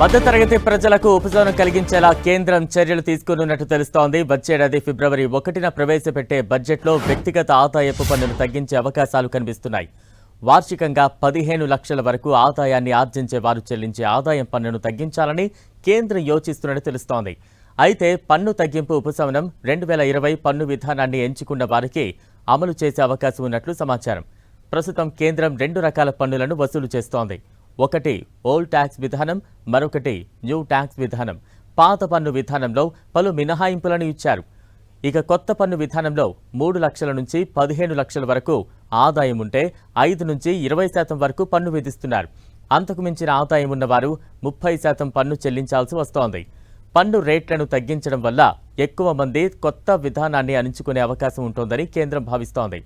మధ్యతరగతి ప్రజలకు ఉపశమనం కలిగించేలా కేంద్రం చర్యలు తీసుకున్నట్టు తెలుస్తోంది. వచ్చేడాది ఫిబ్రవరి ఒకటిన ప్రవేశపెట్టే బడ్జెట్లో వ్యక్తిగత ఆదాయపు పన్నును తగ్గించే అవకాశాలు కనిపిస్తున్నాయి. వార్షికంగా పదిహేను లక్షల వరకు ఆదాయాన్ని ఆర్జించే వారు చెల్లించే ఆదాయం పన్నును తగ్గించాలని కేంద్రం యోచిస్తున్నట్టు తెలుస్తోంది. అయితే పన్ను తగ్గింపు ఉపశమనం రెండు వేల ఇరవై పన్ను విధానాన్ని ఎంచుకున్న వారికి అమలు చేసే అవకాశం ఉన్నట్లు సమాచారం. ప్రస్తుతం కేంద్రం రెండు రకాల పన్నులను వసూలు చేస్తోంది. ఒకటి ఓల్డ్ ట్యాక్స్ విధానం మరొకటి న్యూ ట్యాక్స్ విధానం. పాత పన్ను విధానంలో పలు మినహాయింపులను ఇచ్చారు. ఇక కొత్త పన్ను విధానంలో మూడు లక్షల నుంచి పదిహేను లక్షల వరకు ఆదాయం ఉంటే ఐదు నుంచి ఇరవై శాతం వరకు పన్ను విధిస్తున్నారు. అంతకు మించిన ఆదాయం ఉన్నవారు ముప్పై శాతం పన్ను చెల్లించాల్సి వస్తోంది. పన్ను రేట్లను తగ్గించడం వల్ల ఎక్కువ మంది కొత్త విధానాన్ని అణించుకునే అవకాశం ఉంటోందని కేంద్రం భావిస్తోంది.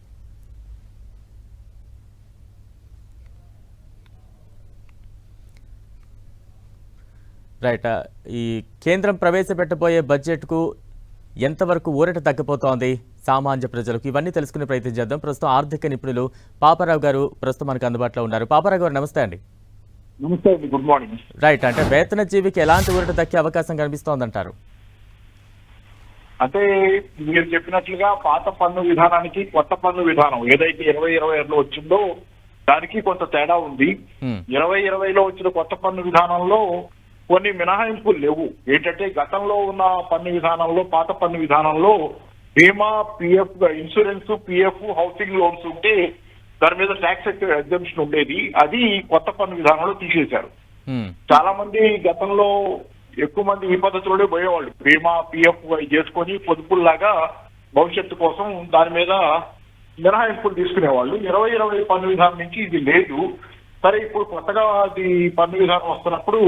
రైట్ ఈ కేంద్రం ప్రవేశపెట్టబోయే బడ్జెట్కు ఎంతవరకు ఊరట తగ్గిపోతోంది సామాన్య ప్రజలకు? ఇవన్నీ తెలుసుకునే ప్రయత్నం చేద్దాం. ప్రస్తుతం ఆర్థిక నిపుణులు పాపారావు గారు ప్రస్తుతం మనకు అందుబాటులో ఉన్నారు. పాపారావు గారు నమస్తే అండి. నమస్తే అండి గుడ్ మార్నింగ్. రైట్ అంటే వేతన జీవికి ఎలాంటి ఊరట దక్కే అవకాశం కనిపిస్తోందంటారు? అంటే మీరు చెప్పినట్లుగా పాత పన్ను విధానానికి కొత్త పన్ను విధానం ఏదైతే ఇరవై ఇరవై ఆరులో వచ్చిందో దానికి కొంత తేడా ఉంది. ఇరవై ఇరవైలో వచ్చిన కొత్త పన్ను విధానంలో కొన్ని మినహాయింపులు లేవు. ఏంటంటే గతంలో ఉన్న పన్ను విధానంలో పాత పన్ను విధానంలో బీమా PF insurance PF housing loans ఉంటే దాని మీద ట్యాక్స్ ఎగ్జామ్షన్ ఉండేది. అది కొత్త పన్ను విధానంలో తీసేశారు. చాలా మంది గతంలో ఎక్కువ మంది ఈ పద్ధతిలోనే పోయేవాళ్ళు. బీమా పిఎఫ్ చేసుకొని పొదుపుల్లాగా భవిష్యత్తు కోసం దాని మీద మినహాయింపులు తీసుకునేవాళ్ళు. ఇరవై ఇరవై పన్ను విధానం నుంచి ఇది లేదు. సరే ఇప్పుడు కొత్తగా అది పన్ను విధానం వస్తున్నప్పుడు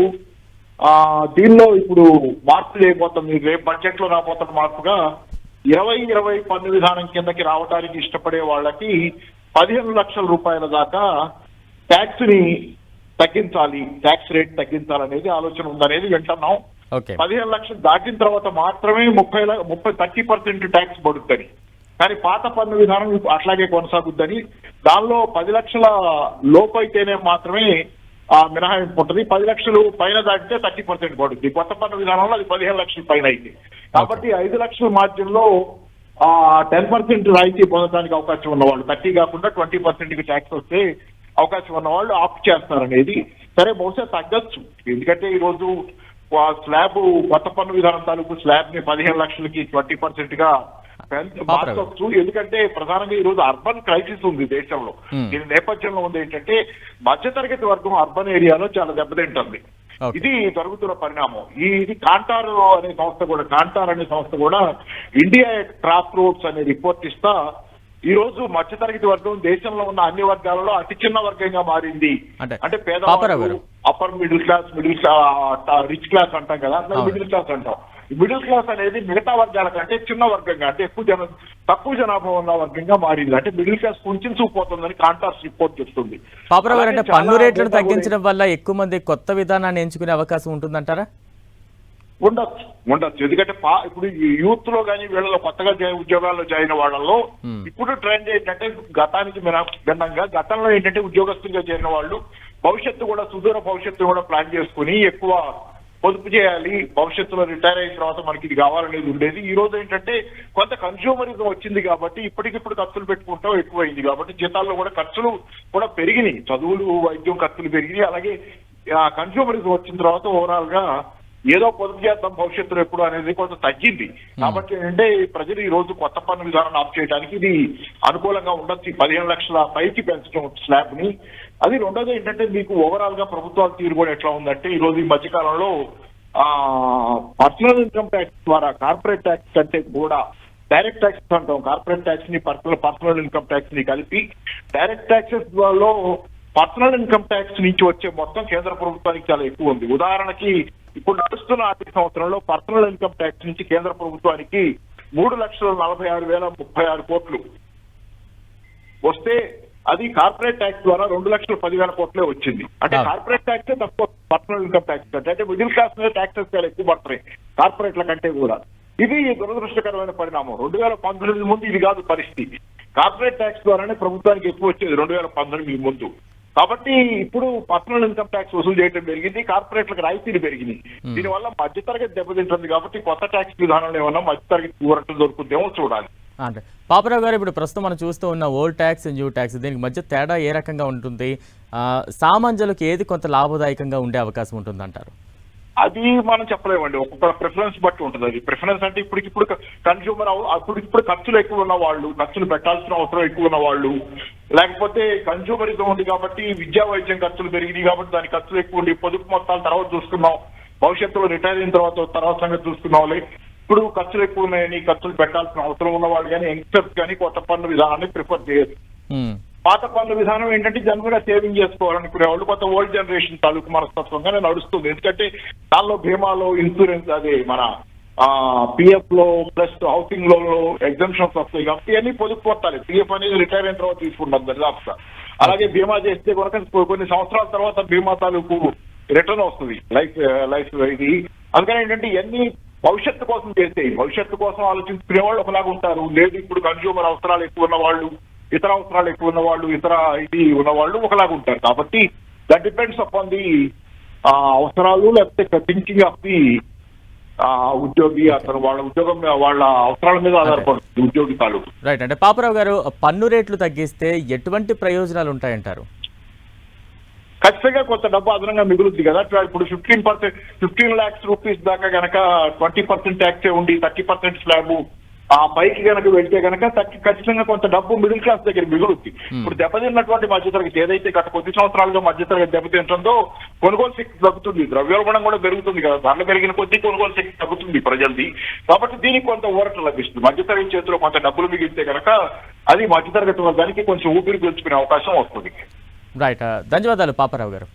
దీనిలో ఇప్పుడు మార్పు లేకపోతుంది రేపు బడ్జెట్లో రాబోతున్న మార్పుగా ఇరవై ఇరవై పన్ను విధానం కిందకి రావడానికి ఇష్టపడే వాళ్ళకి పదిహేను లక్షల రూపాయల దాకా ట్యాక్స్ని తగ్గించాలి ట్యాక్స్ రేట్ తగ్గించాలనేది ఆలోచన ఉందనేది వింటున్నాం. పదిహేను లక్షలు దాటిన తర్వాత మాత్రమే ముప్పై ముప్పై థర్టీ పర్సెంట్ ట్యాక్స్ పడుతుంది కానీ పాత పన్ను విధానం అట్లాగే కొనసాగుద్దని. దానిలో పది లక్షల లోపు అయితేనే మాత్రమే ఆ మినహాయింపు ఉంటుంది. పది లక్షలు పైన దాటితే థర్టీ పర్సెంట్ పడుతుంది కొత్త పన్ను విధానంలో అది పదిహేను లక్షల పైన అయితే కాబట్టి ఐదు లక్షల మార్జిన్లో ఆ టెన్ పర్సెంట్ రాయితీ పొందడానికి అవకాశం ఉన్నవాళ్ళు. థర్టీ కాకుండా ట్వంటీ పర్సెంట్కి ట్యాక్స్ వస్తే అవకాశం ఉన్నవాళ్ళు ఆప్ట్ చేస్తారనేది. సరే బహుశా తగ్గచ్చు. ఎందుకంటే ఈ రోజు ఆ స్లాబ్ కొత్త పన్ను విధానం తాలూకు స్లాబ్ని పదిహేను లక్షలకి ట్వంటీ పర్సెంట్గా మార్చవచ్చు ఎందుకంటే ప్రధానంగా ఈ రోజు అర్బన్ క్రైసిస్ ఉంది దేశంలో. దీని నేపథ్యంలో ఉంది ఏంటంటే మధ్యతరగతి వర్గం అర్బన్ ఏరియాలో చాలా దెబ్బతింటుంది. ఇది జరుగుతున్న పరిణామం ఈ ఇది కాంటార్ అనే సంస్థ కూడా కాంటార్ అనే సంస్థ కూడా ఇండియా క్రాస్ రోడ్స్ అనే రిపోర్ట్ ఇస్తా ఈ రోజు మధ్యతరగతి వర్గం దేశంలో ఉన్న అన్ని వర్గాలలో అతి చిన్న వర్గంగా మారింది అంటే గారు. Upper middle class middle class rich class అంటాం కదా. మిడిల్ క్లాస్ అంటాం మిడిల్ క్లాస్ అనేది మిగతా వర్గాల కంటే చిన్న వర్గంగా అంటే ఎక్కువ జన తక్కువ జనాభా ఉన్న వర్గంగా మారింది. అంటే మిడిల్ క్లాస్ కొంచెం చూపోతుందని కాంటార్స్ రిపోర్ట్ చెప్తుంది. పాపారావు గారు అంటే పన్ను రేట్లను తగ్గించడం వల్ల ఎక్కువ మంది కొత్త విధానాన్ని ఎంచుకునే అవకాశం ఉంటుందంటారా? ఉండొచ్చు. ఉండొచ్చు. ఎందుకంటే పా ఇప్పుడు యూత్లో కానీ వీళ్ళలో కొత్తగా ఉద్యోగాల్లో జాయిన్ వాళ్ళలో. ఇప్పుడు ట్రెండ్ ఏంటంటే గతానికి మిన- భిన్నంగా గతంలో ఏంటంటే ఉద్యోగస్తులుగా చేరిన వాళ్ళు భవిష్యత్తు కూడా సుదూర భవిష్యత్తు కూడా ప్లాన్ చేసుకుని ఎక్కువ పొదుపు చేయాలి భవిష్యత్తులో రిటైర్ అయిన తర్వాత మనకి ఇది కావాలనేది ఉండేది. ఈ రోజు ఏంటంటే కొంత కన్స్యూమరిజం వచ్చింది కాబట్టి ఇప్పటికిప్పుడు ఖర్చులు పెట్టుకుంటాం ఎక్కువైంది కాబట్టి జీతాల్లో కూడా ఖర్చులు కూడా పెరిగినాయి. చదువులు వైద్యం ఖర్చులు పెరిగినాయి. అలాగే కన్స్యూమరిజం వచ్చిన తర్వాత ఓవరాల్గా ఏదో పొదుపు చేద్దాం భవిష్యత్తులో ఎప్పుడు అనేది కొంత తగ్గింది. కాబట్టి ఏంటంటే ప్రజలు ఈ రోజు కొత్త పన్ను విధానాన్ని ఆఫ్ చేయడానికి ఇది అనుకూలంగా ఉండొచ్చు. ఈ పదిహేను లక్షల పైకి పెంచడం స్లాబ్ని. అది రెండోది ఏంటంటే మీకు ఓవరాల్గా ప్రభుత్వాల తీరు కూడా ఎట్లా ఉందంటే ఈ రోజు ఈ మధ్యకాలంలో ఆ పర్సనల్ ఇన్కమ్ ట్యాక్స్ ద్వారా కార్పొరేట్ ట్యాక్స్ కంటే కూడా డైరెక్ట్ ట్యాక్స్ అంటాం. కార్పొరేట్ ట్యాక్స్ని పర్సనల్ పర్సనల్ ఇన్కమ్ ట్యాక్స్ని కలిపి డైరెక్ట్ ట్యాక్సెస్లో పర్సనల్ ఇన్కమ్ ట్యాక్స్ నుంచి వచ్చే మొత్తం కేంద్ర ప్రభుత్వానికి చాలా ఎక్కువ ఉంది. ఉదాహరణకి ఇప్పుడు నడుస్తున్న ఆర్థిక సంవత్సరంలో పర్సనల్ ఇన్కమ్ ట్యాక్స్ నుంచి కేంద్ర ప్రభుత్వానికి మూడు లక్షల నలభై ఆరు వేల ముప్పై ఆరు కోట్లు. వస్తే అది కార్పొరేట్ ట్యాక్స్ ద్వారా రెండు లక్షల పదివేల కోట్లే వచ్చింది. అంటే. కార్పొరేట్ ట్యాక్స్ తక్కువ పర్సనల్ ఇన్కమ్ ట్యాక్స్ కంటే. అంటే మిడిల్ క్లాస్ మీద ట్యాక్సెస్ చాలా ఎక్కువ పడుతున్నాయి కార్పొరేట్ల కంటే కూడా. ఇది దురదృష్టకరమైన పరిణామం. రెండు వేల పంతొమ్మిది ముందు ఇది కాదు పరిస్థితి. కార్పొరేట్ ట్యాక్స్ ద్వారానే ప్రభుత్వానికి ఎక్కువ వచ్చేది రెండు వేల పంతొమ్మిది ముందు. కాబట్టి ఇప్పుడు పర్సనల్ ఇన్కమ్ ట్యాక్స్ వసూలు చేయడం పెరిగింది కార్పొరేట్లకు రాయితీలు పెరిగినాయి. దీనివల్ల మధ్యతరగతి దెబ్బతింటుంది కాబట్టి కొత్త ట్యాక్స్ విధానంలో ఏమన్నా మధ్యతరగతి ఊరట్లు దొరుకుతుందేమో చూడాలి. అంటే పాపరావు గారు ఇప్పుడు ప్రస్తుతం మనం చూస్తూ ఉన్న ఓల్డ్ ట్యాక్స్ న్యూ ట్యాక్స్ దీనికి మధ్య తేడా ఏ రకంగా ఉంటుంది? ఆ, సామాన్యులకు ఏది కొంత లాభదాయకంగా ఉండే అవకాశం ఉంటుందంటారు? అది మనం చెప్పలేమండి. ఒక్కొక్క ప్రిఫరెన్స్ బట్టి ఉంటుంది అది. ప్రిఫరెన్స్ అంటే ఇప్పటికిప్పుడు కన్స్యూమర్ అప్పటికిప్పుడు ఖర్చులు ఎక్కువ ఉన్న వాళ్ళు ఖర్చులు పెట్టాల్సిన అవసరం ఎక్కువ ఉన్న వాళ్ళు. లేకపోతే కన్స్యూమరిజం ఉంది కాబట్టి విద్యా వైద్యం ఖర్చులు పెరిగినాయి కాబట్టి దాని ఖర్చులు ఎక్కువ ఉండి పొదుపు మొత్తాలు తర్వాత చూసుకున్నాం భవిష్యత్తులో రిటైర్ అయిన తర్వాత తర్వాత సంగతి చూసుకున్నాం ఇప్పుడు ఖర్చులు ఎక్కువ ఉన్నాయని ఖర్చులు పెట్టాల్సిన అవసరం ఉన్న వాళ్ళు కానీ యంగ్స్టర్స్ కానీ కొత్త పన్ను విధానాన్ని ప్రిఫర్ చేయరు. పాత పనుల విధానం ఏంటంటే జనరల్గా సేవింగ్ చేసుకోవాలనుకునే వాళ్ళు కొత్త ఓల్డ్ జనరేషన్ తాలూకు మనస్తత్వంగానే నడుస్తుంది. ఎందుకంటే దానిలో బీమాలో ఇన్సూరెన్స్ అది మన పిఎఫ్లో ప్లస్ హౌసింగ్లో ఎగ్జామ్షన్స్ వస్తాయి కాబట్టి ఇవన్నీ పొదుపు కొట్టాలి పిఎఫ్ అనేది రిటైర్ అయిన తర్వాత తీసుకుంటాం దరిదాపుగా అలాగే బీమా చేస్తే కనుక కొన్ని సంవత్సరాల తర్వాత బీమా తాలూకు రిటర్న్ వస్తుంది. లైఫ్ లైఫ్ ఇది. అందుకని ఏంటంటే ఇవన్నీ భవిష్యత్తు కోసం చేస్తాయి భవిష్యత్తు కోసం ఆలోచించుకునే వాళ్ళు ఒకలాగా ఉంటారు. లేదు ఇప్పుడు కన్జ్యూమర్ అవసరాలు ఎక్కువ ఉన్న వాళ్ళు ఇతర అవసరాలు ఎక్కువ ఉన్న వాళ్ళు ఇతర ఇది ఉన్న వాళ్ళు ఒకలాగా ఉంటారు. కాబట్టి దట్ డిపెండ్స్ అపాన్ ది అవసరాలు లేకపోతే థింకింగ్ ఆఫ్ ది ఉద్యోగి అతను వాళ్ళ ఉద్యోగం వాళ్ళ అవసరాల మీద ఆధారపడుతుంది ఉద్యోగి తాలూకు. రైట్ అంటే పాపరావు గారు పన్ను రేట్లు తగ్గిస్తే ఎటువంటి ప్రయోజనాలు ఉంటాయంటారు? ఖచ్చితంగా కొంత డబ్బు అదనంగా మిగులుద్ది కదా. ఇప్పుడు fifteen percent fifteen lakhs rupees దాకా గనక ట్వంటీ పర్సెంట్ ట్యాక్సే ఉండి థర్టీ పర్సెంట్ స్లాబ్ ఆ పైకి గనక వెళ్తే గనక తగ్గి ఖచ్చితంగా కొంత డబ్బు మిడిల్ క్లాస్ దగ్గర మిగులుద్ది. ఇప్పుడు దెబ్బతిన్నటువంటి మధ్యతరగతి ఏదైతే గత కొద్ది సంవత్సరాలుగా మధ్యతరగతి దెబ్బతింటుందో కొనుగోలు శక్తి తగ్గుతుంది. ద్రవ్యోల్బణం కూడా పెరుగుతుంది కదా. ధరలు పెరిగిన కొద్దీ కొనుగోలు శక్తి తగ్గుతుంది ప్రజలది. కాబట్టి దీనికి కొంత ఊరట లభిస్తుంది. మధ్యతరగతి చేతిలో కొంత డబ్బులు మిగిలితే గనక అది మధ్యతరగతి వర్గానికి కొంచెం ఊపిరి పీల్చుకునే అవకాశం వస్తుంది. రైట్ ధన్యవాదాలు పాపరావు గారు.